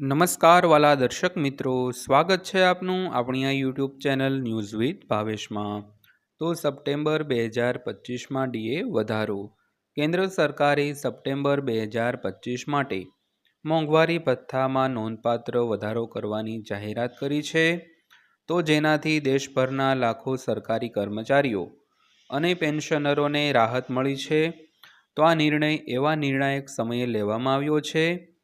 નમસ્કાર વાલા દર્શક મિત્રો, સ્વાગત છે આપનું આપણી આ યુટ્યુબ ચેનલ ન્યૂઝ વિથ ભાવેશમાં. તો સપ્ટેમ્બર બે હજાર પચીસમાં ડીએ વધારો. કેન્દ્ર સરકારે સપ્ટેમ્બર બે હજાર પચીસ માટે મોંઘવારી ભથ્થામાં નોંધપાત્ર વધારો કરવાની જાહેરાત કરી છે. તો જેનાથી દેશભરના લાખો સરકારી કર્મચારીઓ અને પેન્શનરોને રાહત મળી છે. તો આ નિર્ણય એવા નિર્ણાયક સમયે લેવામાં આવ્યો છે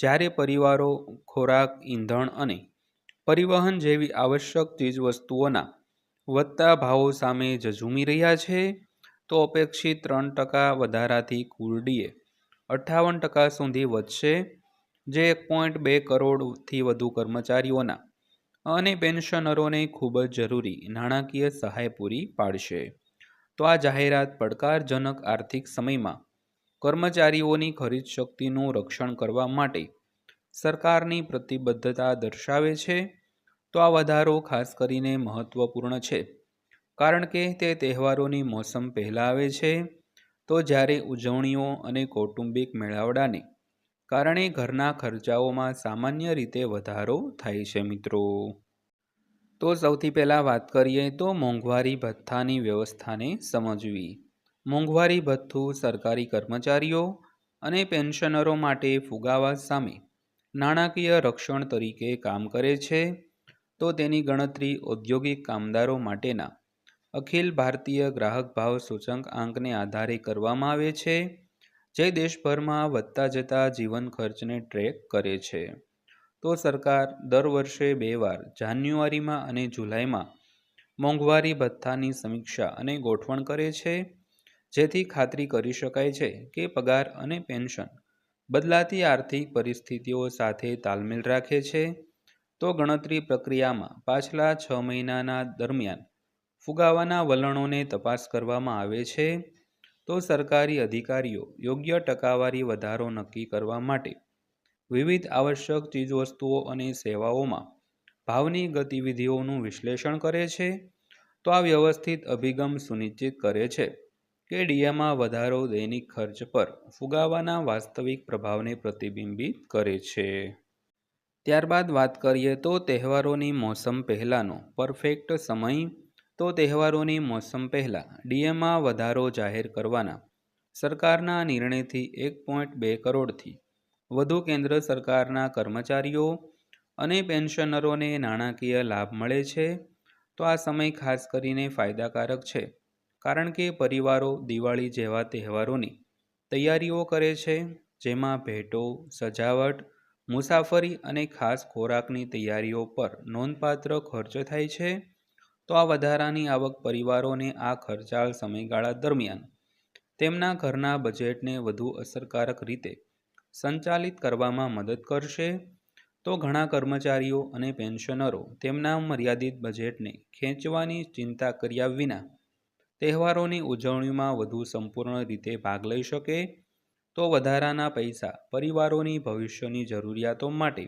જ્યારે પરિવારો, ખોરાક, ઈંધણ અને પરિવહન જેવી આવશ્યક ચીજવસ્તુઓના વધતા ભાવો સામે ઝઝૂમી રહ્યા છે, તો અપેક્ષિત ત્રણ ટકા વધારાથી કુરડીએ અઠ્ઠાવન ટકા સુધી વધશે, જે એક પોઈન્ટ બે કરોડથી વધુ કર્મચારીઓના અને પેન્શનરોને ખૂબ જ જરૂરી નાણાકીય સહાય પૂરી પાડશે. તો આ જાહેરાત પડકારજનક આર્થિક સમયમાં કર્મચારીઓની ખરીદ શક્તિનું રક્ષણ કરવા માટે સરકારની પ્રતિબદ્ધતા દર્શાવે છે, તો આ વધારો ખાસ કરીને મહત્વપૂર્ણ છે. કારણ કે તે તહેવારોની મોસમ પહેલાં આવે છે, તો જ્યારે ઉજવણીઓ અને કૌટુંબિક મેળાવડાને કારણે ઘરના ખર્ચાઓમાં સામાન્ય રીતે વધારો થાય છે મિત્રો. તો સૌથી પહેલાં વાત કરીએ તો મોંઘવારી ભથ્થાની વ્યવસ્થાને સમજવી. મોંઘવારી ભથ્થું, સરકારી કર્મચારીઓ અને પેન્શનરો માટે ફુગાવા સામે નાણાકીય રક્ષણ તરીકે કામ કરે છે, તો તેની ગણતરી ઔદ્યોગિક કામદારો માટેના અખિલ ભારતીય ગ્રાહક ભાવ સૂચક આંકને આધારે કરવામાં આવે છે, જે દેશભરમાં વધતા જતા જીવન ખર્ચને ટ્રેક કરે છે. તો સરકાર દર વર્ષે બે વાર જાન્યુઆરીમાં અને જુલાઈમાં મોંઘવારી ભથ્થાની સમીક્ષા અને ગોઠવણ કરે છે જેથી ખાતરી કરી શકાય છે કે પગાર અને પેન્શન બદલાતી આર્થિક પરિસ્થિતિઓ સાથે તાલમેલ રાખે છે. તો ગણતરી પ્રક્રિયામાં પાછલા છ મહિનાના દરમિયાન ફુગાવાના વલણોને તપાસ કરવામાં આવે છે. તો સરકારી અધિકારીઓ યોગ્ય ટકાવારી વધારો નક્કી કરવા માટે વિવિધ આવશ્યક ચીજવસ્તુઓ અને સેવાઓમાં ભાવની ગતિવિધિઓનું વિશ્લેષણ કરે છે. તો આ વ્યવસ્થિત અભિગમ સુનિશ્ચિત કરે છે. કે ડીએમાં વધારો દૈનિક ખર્ચ પર ફુગાવાના વાસ્તવિક પ્રભાવને પ્રતિબિંબિત કરે છે. ત્યારબાદ વાત કરીએ તો તહેવારોની મોસમ પહેલાંનો પરફેક્ટ સમય. તો તહેવારોની મોસમ પહેલાં ડીએમાં વધારો જાહેર કરવાના સરકારના નિર્ણયથી એક પોઈન્ટ બે કરોડથી વધુ કેન્દ્ર સરકારના કર્મચારીઓ અને પેન્શનરોને નાણાકીય લાભ મળે છે. તો આ સમય ખાસ કરીને ફાયદાકારક છે. કારણ કે પરિવારો દિવાળી જેવા તહેવારોની તૈયારીઓ કરે છે, જેમાં ભેટો, સજાવટ, મુસાફરી અને ખાસ ખોરાકની તૈયારીઓ પર નોંધપાત્ર ખર્ચ થાય છે. તો આ વધારાની આવક પરિવારોને આ ખર્ચાળ સમયગાળા દરમિયાન તેમના ઘરના બજેટને વધુ અસરકારક રીતે સંચાલિત કરવામાં મદદ કરશે. તો ઘણા કર્મચારીઓ અને પેન્શનરો તેમના મર્યાદિત બજેટને ખેંચવાની ચિંતા કર્યા વિના તહેવારોની ઉજવણીમાં વધુ સંપૂર્ણ રીતે ભાગ લઈ શકે તો વધારાના પૈસા પરિવારોની ભવિષ્યની જરૂરિયાતો માટે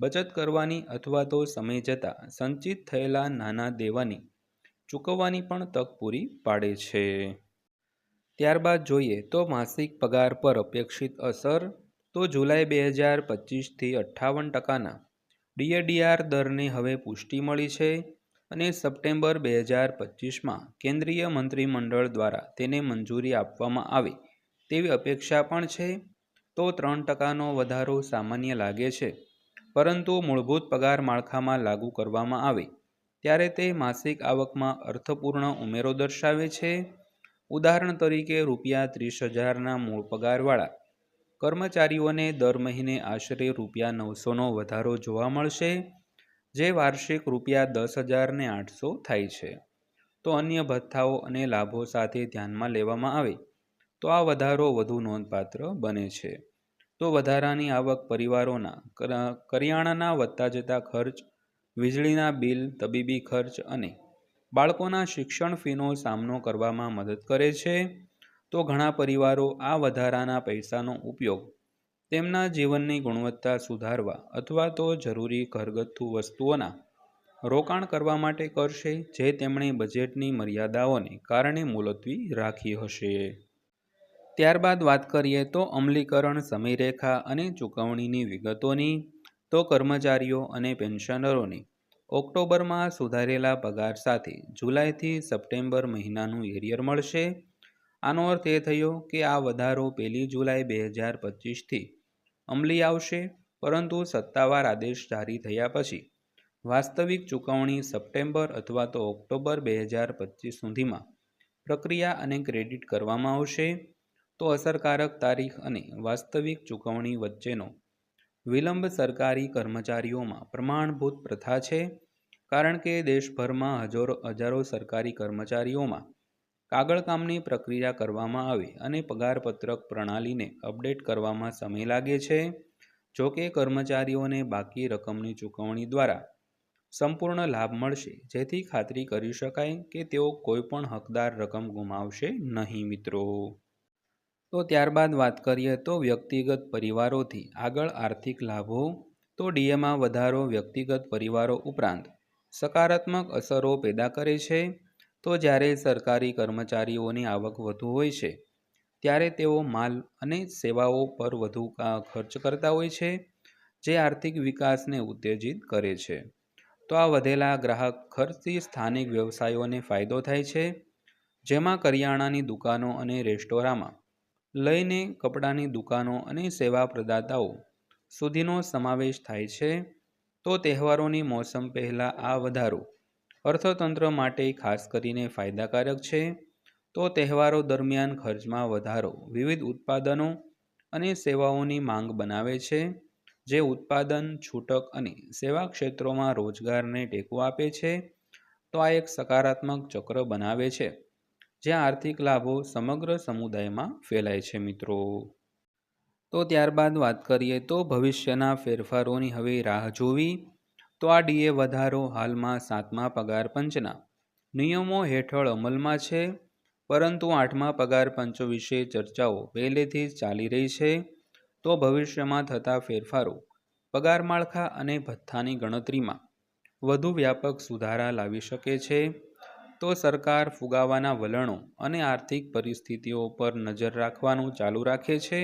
બચત કરવાની અથવા તો સમય જતાં સંચિત થયેલા નાના દેવાની ચૂકવવાની પણ તક પૂરી પાડે છે. ત્યારબાદ જોઈએ તો માસિક પગાર પર અપેક્ષિત અસર તો જુલાઈ બે હજાર પચીસથી અઠ્ઠાવન ટકાના ડીએડીઆર દરને હવે પુષ્ટિ મળી છે. અને સપ્ટેમ્બર બે હજાર પચીસમાં કેન્દ્રીય મંત્રીમંડળ દ્વારા તેને મંજૂરી આપવામાં આવે. તેવી અપેક્ષા પણ છે તો ત્રણ ટકાનો વધારો સામાન્ય લાગે છે, પરંતુ મૂળભૂત પગાર માળખામાં લાગુ કરવામાં આવે, ત્યારે તે માસિક આવકમાં અર્થપૂર્ણ ઉમેરો દર્શાવે છે. ઉદાહરણ તરીકે રૂપિયા ત્રીસ હજારના મૂળ પગારવાળા. કર્મચારીઓને દર મહિને આશરે રૂપિયા નવસોનો વધારો જોવા મળશે. જે વાર્ષિક રૂપિયા દસ હજારને આઠસો થાય છે. તો અન્ય ભથ્થાઓ અને લાભો સાથે ધ્યાનમાં લેવામાં આવે. તો આ વધારો વધુ નોંધપાત્ર બને છે. તો વધારાની આવક પરિવારોના કરિયાણાના વધતા જતા ખર્ચ, વીજળીના બિલ, તબીબી ખર્ચ અને બાળકોના શિક્ષણ ફીનો સામનો કરવામાં મદદ કરે છે. તો ઘણા પરિવારો આ વધારાના પૈસાનો ઉપયોગ તેમના જીવનની ગુણવત્તા સુધારવા અથવા તો જરૂરી ઘરગથ્થુ વસ્તુઓના રોકાણ કરવા માટે કરશે, જે તેમણે બજેટની મર્યાદાઓને કારણે મુલતવી રાખી હશે. ત્યારબાદ વાત કરીએ તો અમલીકરણ, સમયરેખા અને ચૂકવણીની વિગતોની. તો કર્મચારીઓ અને પેન્શનરોને ઓક્ટોબરમાં સુધારેલા પગાર સાથે જુલાઈથી સપ્ટેમ્બર મહિનાનું એરિયર મળશે. આનો અર્થ એ થયો કે આ વધારો પહેલી જુલાઈ બે હજાર પચીસથી અમલી આવશે, પરંતુ સત્તાવાર આદેશ જારી થયા પછી. વાસ્તવિક ચૂકવણી સપ્ટેમ્બર અથવા તો ઓક્ટોબર બે હજાર પચીસ સુધીમાં પ્રક્રિયા અને ક્રેડિટ કરવામાં આવશે. તો અસરકારક તારીખ અને વાસ્તવિક ચૂકવણી વચ્ચેનો વિલંબ સરકારી કર્મચારીઓમાં પ્રમાણભૂત પ્રથા છે, કારણ કે દેશભરમાં હજારો હજારો સરકારી કર્મચારીઓમાં કાગળ કામની પ્રક્રિયા કરવામાં આવે અને પગારપત્રક પ્રણાલીને અપડેટ કરવામાં સમય લાગે છે. જો કે કર્મચારીઓને બાકી રકમની ચૂકવણી દ્વારા સંપૂર્ણ લાભ મળશે, જેથી ખાતરી કરી શકાય કે તેઓ કોઈપણ હકદાર રકમ ગુમાવશે નહીં મિત્રો. તો ત્યારબાદ વાત કરીએ તો વ્યક્તિગત પરિવારોથી આગળ આર્થિક લાભો. તો ડીએમાં વધારો વ્યક્તિગત પરિવારો ઉપરાંત સકારાત્મક અસરો પેદા કરે છે. તો જ્યારે સરકારી કર્મચારીઓની આવક વધુ હોય છે, ત્યારે તેઓ માલ અને સેવાઓ પર વધુ ખર્ચ કરતા હોય છે, જે આર્થિક વિકાસને ઉત્તેજિત કરે છે. તો આ વધેલા ગ્રાહક ખર્ચથી સ્થાનિક વ્યવસાયોને ફાયદો થાય છે, જેમાં કરિયાણાની દુકાનો અને રેસ્ટોરાંમાં લઈને કપડાની દુકાનો અને સેવા પ્રદાતાઓ સુધીનો સમાવેશ થાય છે, તો તહેવારોની મોસમ પહેલાં આ વધારો અર્થતંત્ર માટે ખાસ કરીને ફાયદાકારક છે. તો તહેવારો દરમિયાન ખર્ચમાં વધારો, વિવિધ ઉત્પાદનો અને સેવાઓની માંગ બનાવે છે, જે ઉત્પાદન, છૂટક અને સેવા ક્ષેત્રોમાં રોજગારને ટેકો આપે છે. તો આ એક સકારાત્મક ચક્ર બનાવે છે, જ્યાં આર્થિક લાભો સમગ્ર સમુદાયમાં ફેલાય છે મિત્રો. તો ત્યારબાદ વાત કરીએ તો ભવિષ્યના ફેરફારોની હવે રાહ જોવી. તો આ ડીએ વધારો હાલમાં સાતમા પગાર પંચના. નિયમો હેઠળ અમલમાં છે, પરંતુ આઠમા પગાર પંચો વિશે ચર્ચાઓ પહેલેથી જ ચાલી રહી છે, તો ભવિષ્યમાં થતા ફેરફારો, પગાર માળખા અને ભથ્થાની ગણતરીમાં વધુ વ્યાપક સુધારા લાવી શકે છે, તો સરકાર ફુગાવાના વલણો અને આર્થિક પરિસ્થિતિઓ પર નજર રાખવાનું ચાલુ રાખે છે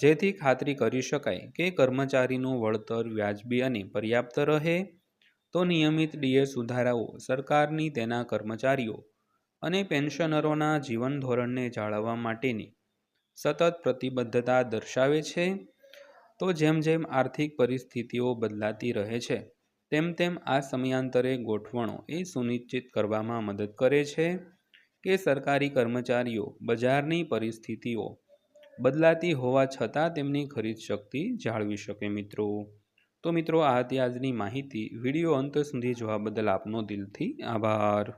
જેથી ખાતરી કરી શકાય કે કર્મચારીનું વળતર વ્યાજબી અને પર્યાપ્ત રહે, તો નિયમિત ડીએ સુધારાઓ સરકારની તેના કર્મચારીઓ અને પેન્શનરોના જીવન ધોરણને જાળવવા માટેની સતત પ્રતિબદ્ધતા દર્શાવે છે. તો જેમ જેમ આર્થિક પરિસ્થિતિઓ બદલાતી રહે છે, તેમ તેમ આ સમયાંતરે ગોઠવણો એ સુનિશ્ચિત કરવામાં મદદ કરે છે કે સરકારી કર્મચારીઓ બજારની પરિસ્થિતિઓ બદલાતી હોવા છતાં તેમની ખરીદ શક્તિ જાળવી શકે મિત્રો. તો મિત્રો, આ હતી આજની માહિતી. વીડિયો અંત સુધી જોવા બદલ આપનો દિલથી આભાર.